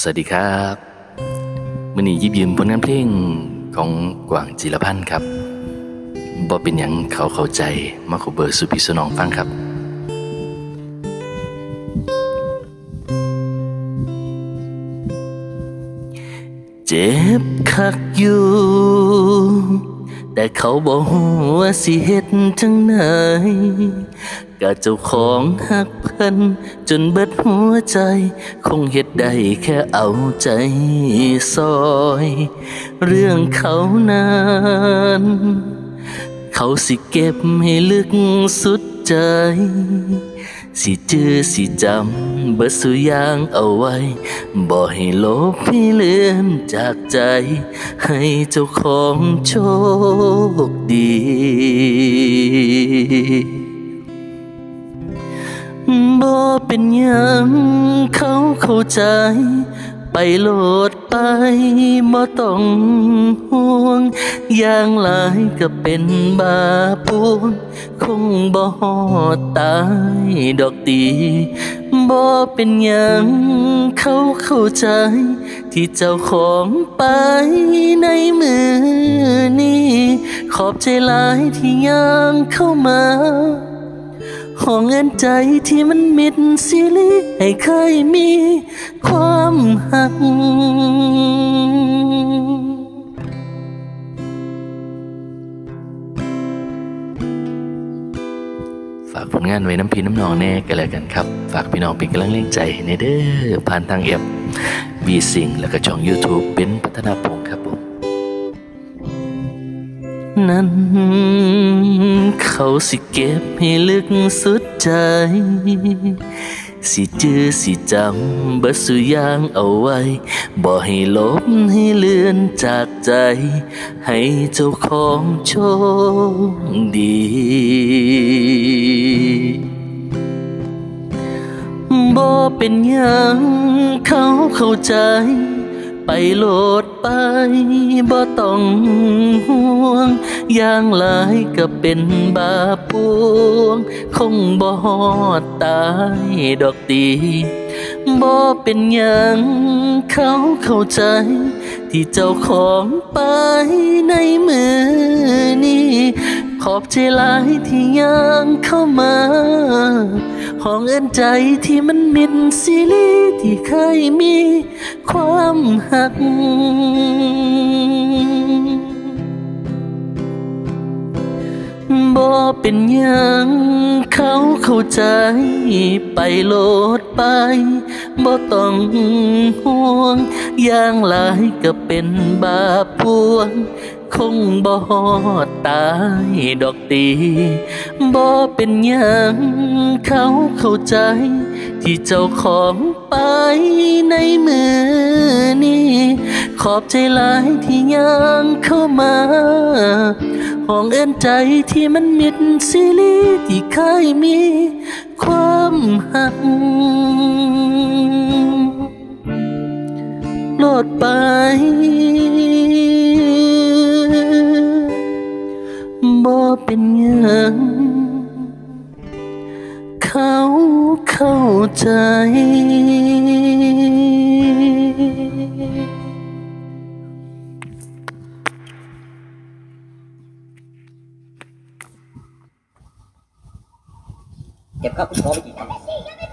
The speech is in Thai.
สวัสดีครับมื่อนี้ยิบยืมผลงานเพลงของกวางจิรพันธ์ครับบ่เป็นหยังเขาเข้าใจมาขอเบอร์สุพิสนองฟังครับเจ็บคักอยู่ แต่เขาบอกว่าสิเฮ็ดจังไหน ก็เจ้าของหักเพิ่นจนเบิดหัวใจ คงเฮ็ดได้แค่เอาใจซอย เรื่องเขานั้นเขาสิเก็บให้ลึกสุดใจ สิจื้อสิจำเบิดสุยางเอาไว้ บ่ให้ลบให้เลือนจากใจ ให้เจ้าของโชคดี บ่เป็นหยังเขาเข้าใจ ไปโลดไปบ่ต้องห่วง อย่างหลายก็เป็นบาปวงคงบ่ฮอดตายดอกตีบ่เป็นหยังเขาเข้าใจ ที่เจ้าของไปในมือนี้ ขอบใจหลายที่ยังเข้ามา ห้องเงินใจที่มันมิดสิลิให้เคยมีความหัก ฝากผลงานไว้น้ำพีน้ำนองแน่กันแล้วกันครับ ฝากพี่น้องเป็นกำลังเล่งใจในเด้อผ่านทางเอฟบีสิงแล้วก็ช่อง YouTube เป็นพัฒนาพงครับผม นั้น เขาสิเก็บให้ลึกสุดใจ สิจื้อสิจำบิดสุอยางเอาไว้ บ่ให้ลบให้เลือนจากใจ ให้เจ้าของโชคดี บ่เป็นหยังเขาเข้าใจ ไปโลดไปบ่ต้องห่วงอย่างหลายก็เป็นบาปวง คงบ่ฮอดตายดอกตีบ่เป็นยังเขาเข้าใจ ที่เจ้าของไปในมือนี้ขอบใจหลายที่ยังเข้ามาห้องเอินใจที่มันมิดซีรีที่เคยมี ความหัก บ่เป็นยังเขาเข้าใจ ไปโลดไป บ่ต้องห่วง อย่างหลายก็เป็นบาปพวง คงบ่ฮอดตายดอกตีบ่เป็นหยังเขาเข้าใจ ที่เจ้าของไปในมือนี้ขอบใจหลายที่ยังเข้ามาห้องเอ็นใจที่มันมิดซีรีที่เคยมีความหักโลดไป เป็นเงินเขาเข้าใจเก็บข้าวขอไปกิน